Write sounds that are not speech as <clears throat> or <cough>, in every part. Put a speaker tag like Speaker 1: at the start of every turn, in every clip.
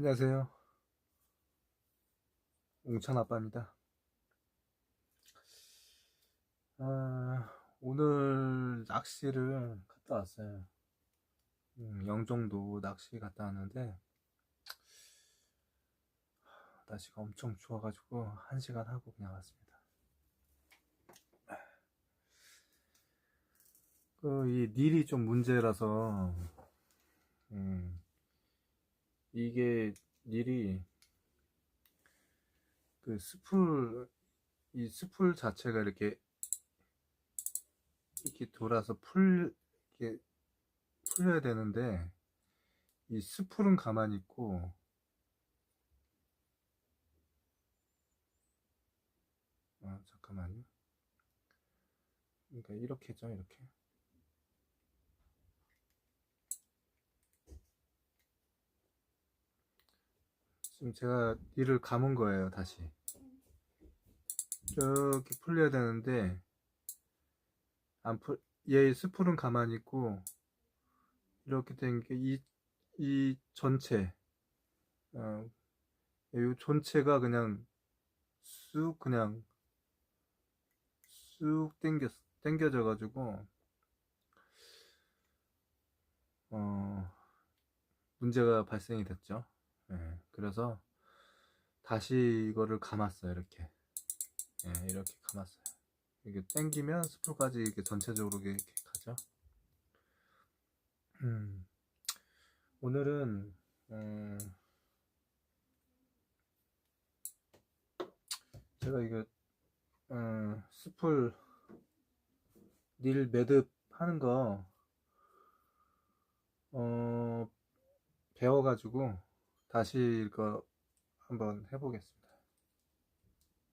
Speaker 1: 안녕하세요. 웅찬 아빠입니다. 아, 오늘 낚시를 갔다 왔어요. 음, 영종도 낚시 갔다 왔는데, 날씨가 엄청 추워가지고, 한 시간 하고 그냥 왔습니다. 그, 이 닐이 좀 문제라서, 음, 이게 닐이 그 스풀 이 스풀 자체가 이렇게 이렇게 돌아서 풀 이렇게 풀려야 되는데 이 스풀은 가만히 있고 아 잠깐만요. 그러니까 이렇게죠 이렇게 지금 제가 이를 감은 거예요, 다시. 이렇게 풀려야 되는데, 안 풀, 얘 스풀은 가만히 있고, 이렇게 된 게, 이, 이 전체, 어, 이 전체가 그냥 쑥, 그냥 쑥 당겨, 당겨져 가지고, 어, 문제가 발생이 됐죠. 예, 그래서 다시 이거를 감았어요 이렇게. 예, 이렇게 감았어요. 이게 당기면 스프까지 이렇게 전체적으로 이렇게 가죠? 음, 오늘은 음, 제가 이거 음, 스풀 닐 매듭 하는 거 어, 배워가지고 다시 이거 한번 해보겠습니다.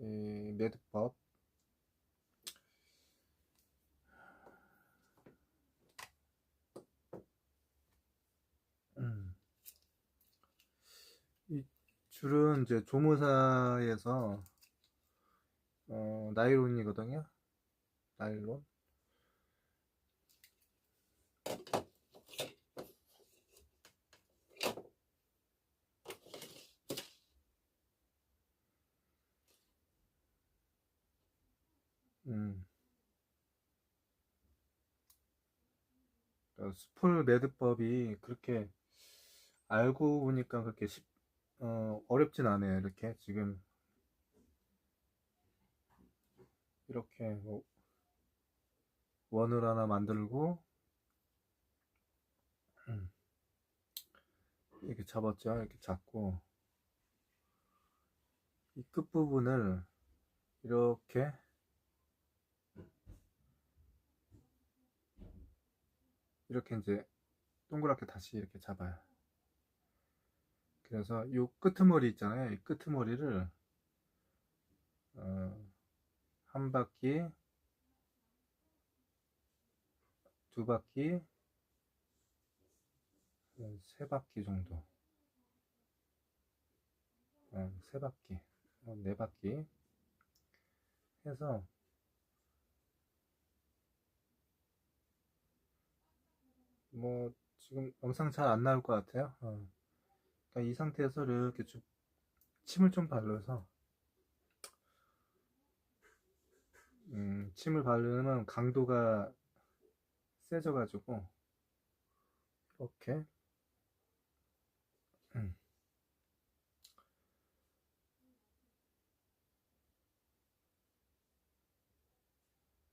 Speaker 1: 이 매듭법 음. 이 줄은 이제 조무사에서 어, 나일론이거든요. 나일론. 음. 어, 스풀 매듭법이 그렇게 알고 보니까 그렇게 쉽, 어, 어렵진 않아요. 이렇게 지금 이렇게 뭐 원을 하나 만들고 음. 이렇게 잡았죠. 이렇게 잡고 이 끝부분을 이렇게 이렇게 이제 동그랗게 다시 이렇게 잡아요. 그래서 이 끄트머리 있잖아요. 이 끄트머리를 어, 한 바퀴, 두 바퀴, 세 바퀴 정도, 어, 세 바퀴, 어, 네 바퀴 해서 뭐 지금 영상 잘 안 나올 것 같아요. 어. 그러니까 이 상태에서 이렇게 좀 침을 좀 발라서 음, 침을 바르면 강도가 세져가지고 이렇게 음.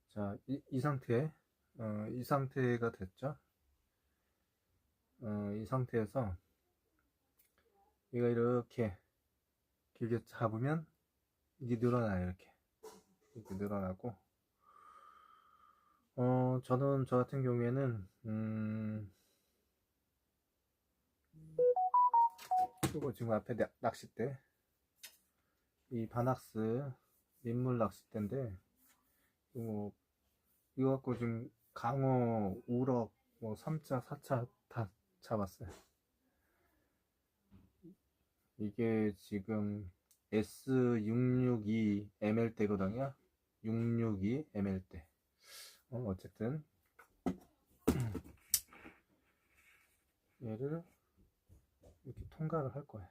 Speaker 1: 자, 이, 이 상태, 어, 이 상태가 됐죠? 어, 이 상태에서 얘가 이렇게 길게 잡으면 이게 늘어나요 이렇게. 이렇게 늘어나고. 어 저는 저 같은 경우에는 음 그리고 지금 앞에 낚싯대. 이 바낙스 민물 낚싯대인데 이거 이거 갖고 지금 강어, 우럭, 뭐 3차, 4차 다 잡았어요. 이게 지금 S662 ML대거든요. 662 ML대. 어, 어쨌든 얘를 이렇게 통과를 할 거야.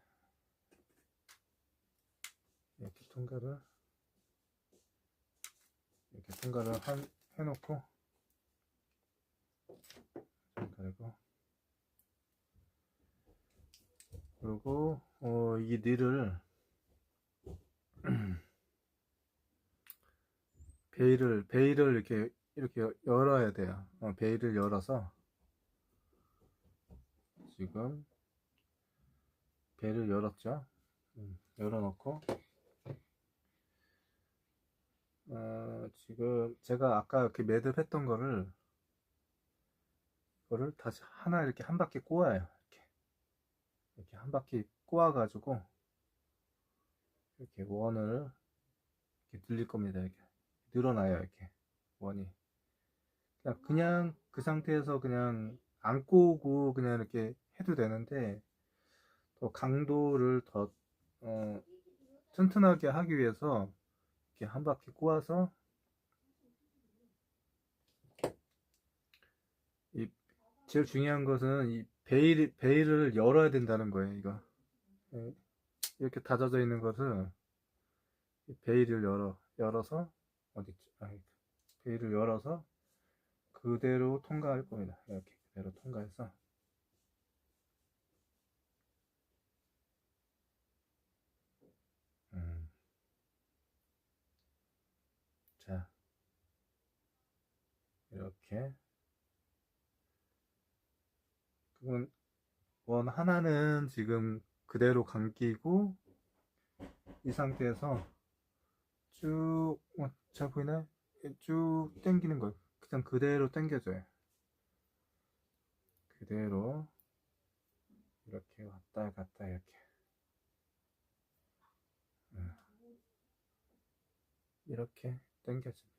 Speaker 1: 이렇게 통과를 이렇게 통과를 한, 해놓고 그리고 그리고 어, 이 닐을 <clears throat> 베일을 베일을 이렇게 이렇게 여- 열어야 돼요. 어, 베일을 열어서 지금 베일을 열었죠. 음, 열어놓고 어, 지금 제가 아까 이렇게 매듭했던 거를 이거를 다시 하나 이렇게 한 바퀴 꼬아요. 이렇게 한 바퀴 꼬아가지고 이렇게 원을 이렇게 늘릴 겁니다. 이렇게 늘어나요. 이렇게 원이 그냥 그냥 그 상태에서 그냥 안 꼬고 그냥 이렇게 해도 되는데 더 강도를 더 어, 튼튼하게 하기 위해서 이렇게 한 바퀴 꼬아서 이 제일 중요한 것은 이 베일 베일을 열어야 된다는 거예요. 이거 예, 이렇게 닫아져 있는 것을 이 베일을 열어 열어서 어디 있지? 아, 베일을 열어서 그대로 통과할 겁니다. 이렇게 그대로 통과해서 음. 자 이렇게 원 하나는 지금 그대로 감기고 이 상태에서 쭉, 어, 잘 보이나요? 쭉 당기는 거예요. 그냥 그대로 당겨줘요. 그대로 이렇게 왔다 갔다 이렇게 음. 이렇게 당겨줍니다.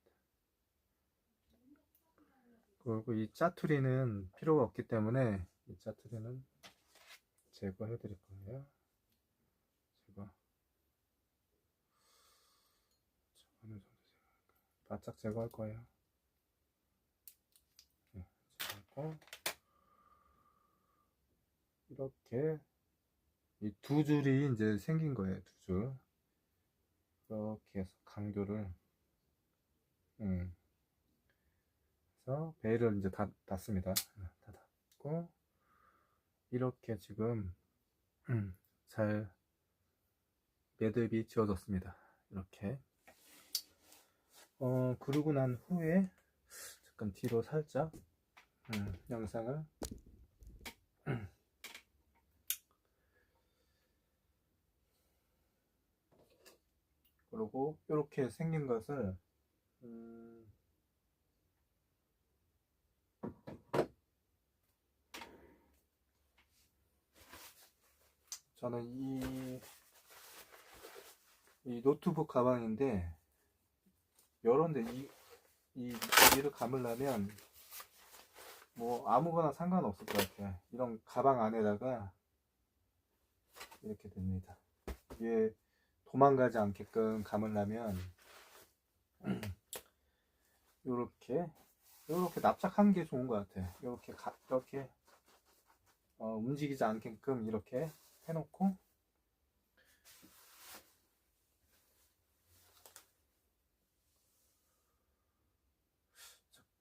Speaker 1: 그리고 이 짜투리는 필요가 없기 때문에 이 짜투리는 제거해 드릴 거예요. 제거. 어느 정도 제거할까? 바짝 제거할 거예요. 네, 제거하고 이렇게 이 두 줄이 이제 생긴 거예요. 두 줄. 이렇게 해서 간교를 음. 그래서 베일을 이제 다 닫습니다. 다 닫고 이렇게 지금 음, 잘 매듭이 지어졌습니다. 이렇게 어 그러고 난 후에 잠깐 뒤로 살짝 음, 영상을 그리고 이렇게 생긴 것을 음, 저는 이, 이 노트북 가방인데 여런데 이, 이 위를 감으려면 뭐 아무거나 상관없을 것 같아요. 이런 가방 안에다가 이렇게 됩니다. 이게 도망가지 않게끔 감으려면 <clears throat> 요렇게 요렇게 납작한 게 좋은 것 같아요. 요렇게 가, 이렇게 어, 움직이지 않게끔 이렇게 해놓고.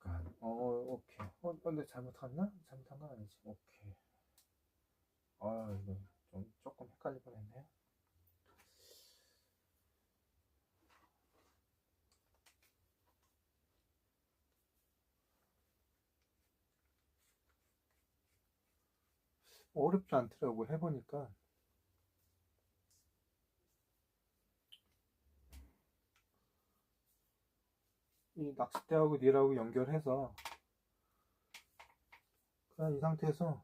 Speaker 1: 잠깐. 어 오케이. 어 근데 잘못했나? 잘못한 건 아니지. 오케이. 아 이거 좀 조금 헷갈릴 뻔했네요 어렵지 않더라고 해보니까 이 낚싯대하고 닐하고 연결해서 그냥 이 상태에서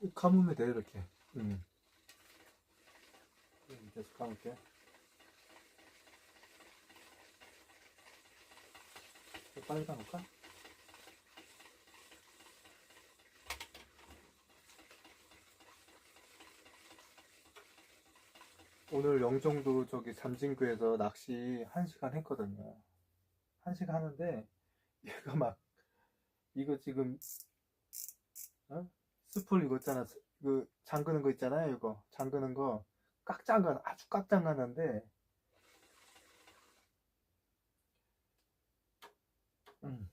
Speaker 1: 이 감으면 돼 이렇게 음. 계속 감을게 빨리 감을까? 오늘 영종도 저기 잠진구에서 낚시 1시간 했거든요. 1시간 하는데 얘가 막 이거 지금 어? 스풀 이거 있잖아. 스- 그 잠그는 거 있잖아요. 이거 잠그는 거꽉 잠가 아주 꽉 잠가는데 음.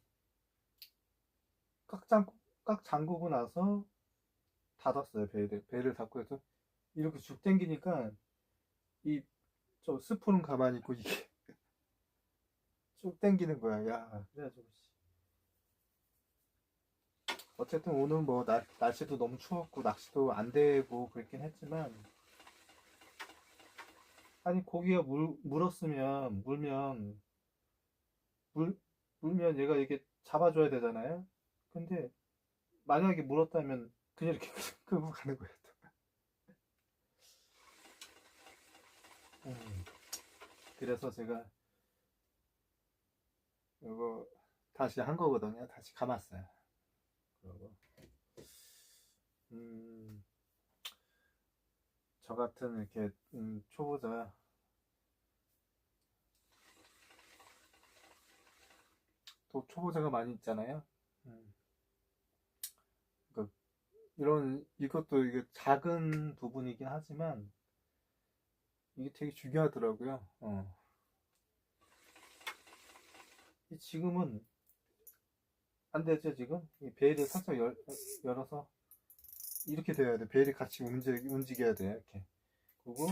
Speaker 1: 꽉 잠, 꽉 잠그고 나서 닫았어요, 배를. 배를 닫고 해서 이렇게 쭉 당기니까 이 저 스푼은 가만히 있고 이게 <laughs> 쭉 당기는 거야. 야, 그래가지고 씨. 어쨌든 오늘 뭐 날, 날씨도 너무 추웠고 낚시도 안 되고 그랬긴 했지만 아니 고기가 물, 물었으면 물면 물, 물면 얘가 이렇게 잡아줘야 되잖아요. 근데 만약에 물었다면 그냥 이렇게 끄고 가는 거예요. 또. 음, 그래서 제가 이거 다시 한 거거든요. 다시 감았어요. 그리고 음, 저 같은 이렇게 음, 초보자 또 초보자가 많이 있잖아요. 음, 그 이런 이것도 이게 작은 부분이긴 하지만 이게 되게 중요하더라고요. 어. 이 지금은 안 되죠 지금? 이 베일을 살짝 열, 열어서 이렇게 돼야 돼. 베일이 같이 움직, 움직여야 돼 이렇게. 그리고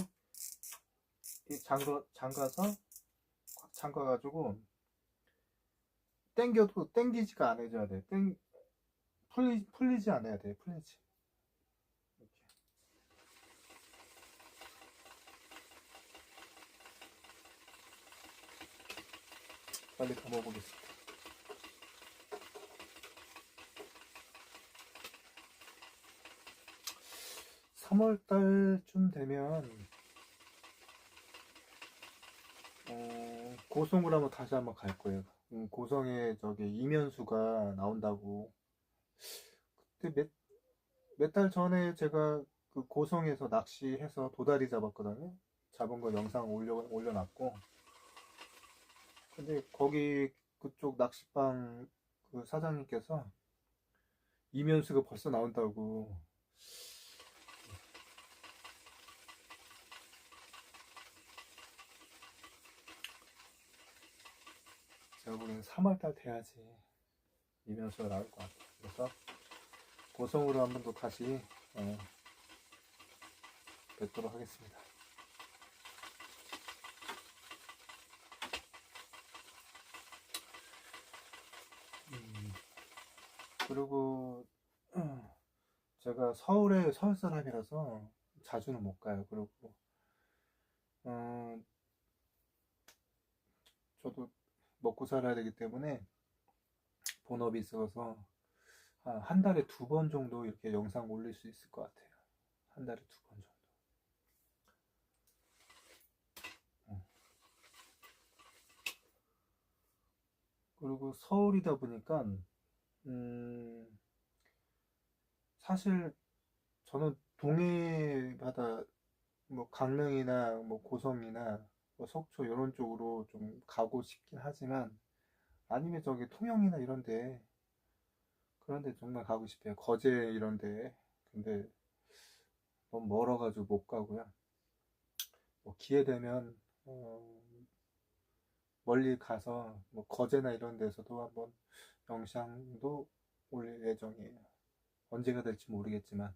Speaker 1: 이 잠가 잠가서 꽉 잠가 가지고 당겨도 당기지가 않아줘야 돼. 땡, 풀리, 풀리지 않아야 돼 풀리지 이렇게 빨리 감아보겠습니다 3월달쯤 되면 어, 고성을 한번 다시 한번 갈 거예요. 음, 고성에 저기 이면수가 나온다고. 그때 몇몇달 전에 제가 그 고성에서 낚시해서 도다리 잡았거든요. 잡은 거 영상 올려 올려놨고. 근데 거기 그쪽 낚시방 그 사장님께서 이면수가 벌써 나온다고. 제가 보기에는 3월달 돼야지 이면수가 나올 것 같아요. 그래서 고성으로 한 번 더 다시 어, 뵙도록 하겠습니다. 음, 그리고 <clears throat> 제가 서울에 서울 사람이라서 자주는 못 가요. 그리고 어, 저도 먹고 살아야 되기 때문에 본업이 있어서 한, 한 달에 두 번 정도 이렇게 영상 올릴 수 있을 것 같아요. 한 달에 두 번 정도. 어. 그리고 서울이다 보니까 음, 사실 저는 동해 바다 뭐 강릉이나 뭐 고성이나 뭐 속초 이런 쪽으로 좀 가고 싶긴 하지만 아니면 저기 통영이나 이런데 그런데 정말 가고 싶어요. 거제 이런데 근데 너무 멀어가지고 못 가고요. 뭐 기회 되면 어, 멀리 가서 뭐 거제나 이런 데서도 한번 영상도 올릴 예정이에요. 언제가 될지 모르겠지만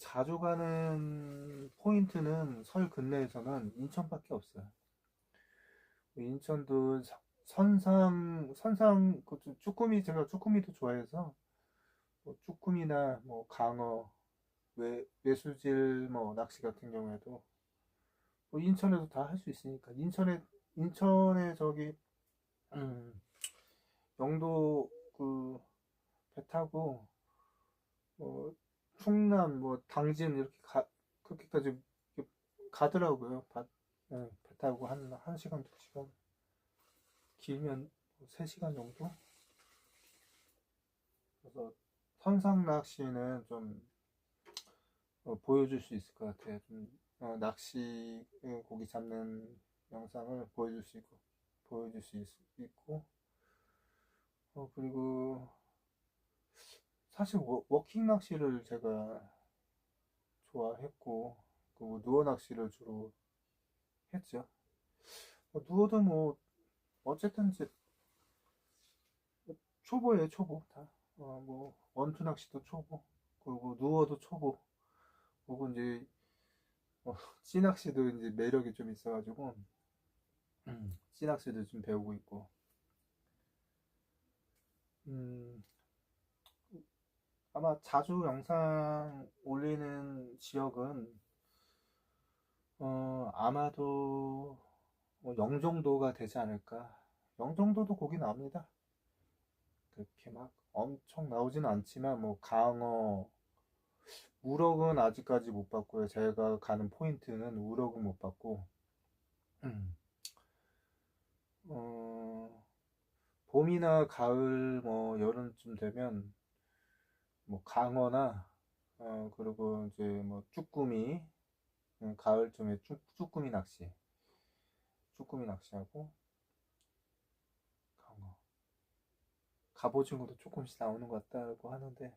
Speaker 1: 자주 가는 포인트는 설 근내에서는 인천밖에 없어요. 인천도 서- 선상, 선상, 그 쭈- 쭈꾸미, 제가 쭈꾸미도 좋아해서, 뭐 쭈꾸미나 뭐 강어, 외, 외수질 뭐 낚시 같은 경우에도, 뭐 인천에도 다 할 수 있으니까, 인천에, 인천에 저기, 음, 영도 그 배 타고, 뭐, 충남, 뭐, 당진 이렇게 가, 그렇게까지 가더라고요. 바- 예, 배 타고 한, 한 시간, 두 시간. 길면 3시간 정도? 그래서 선상 낚시는 좀 어, 보여줄 수 있을 것 같아요. 좀 어, 낚시 어, 고기 잡는 영상을 보여줄 수 있고 보여줄 수 있, 고 어, 그리고 사실 워, 워킹 낚시를 제가 좋아했고 그리고 누워 낚시를 주로 했죠. 뭐 누워도 뭐 어쨌든 이제 초보예요 초보 다. 어, 뭐 원투 낚시도 초보 그리고 누워도 초보 그리고 이제 어, <laughs> 찌낚시도 이제 매력이 좀 있어가지고 음, 찌낚시도 좀 배우고 있고 음, 아마 자주 영상 올리는 지역은 어, 아마도 뭐 영종도가 되지 않을까. 영종도도 고기 나옵니다. 그렇게 막 엄청 나오지는 않지만 뭐 강어, 우럭은 아직까지 못 봤고요. 제가 가는 포인트는 우럭은 못 봤고, 음. 어, 봄이나 가을 뭐 여름쯤 되면 뭐 강어나 어, 그리고 이제 뭐 쭈꾸미 음, 가을쯤에 쭈, 쭈꾸미 낚시. 쭈꾸미 낚시하고 강어. 갑오징어도 조금씩 나오는 것 같다고 하는데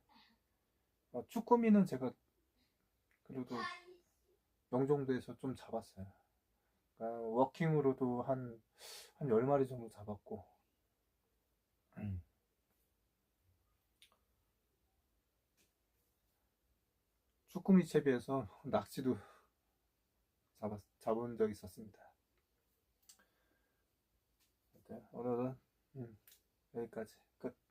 Speaker 1: 어, 쭈꾸미는 제가 그래도 영종도에서 좀 잡았어요. 그러니까 워킹으로도 한, 한 10마리 정도 잡았고. 음. 쭈꾸미 채비에서 낙지도 잡았, 잡은 적이 있었습니다. 네, 오늘은 음, 여기까지 끝.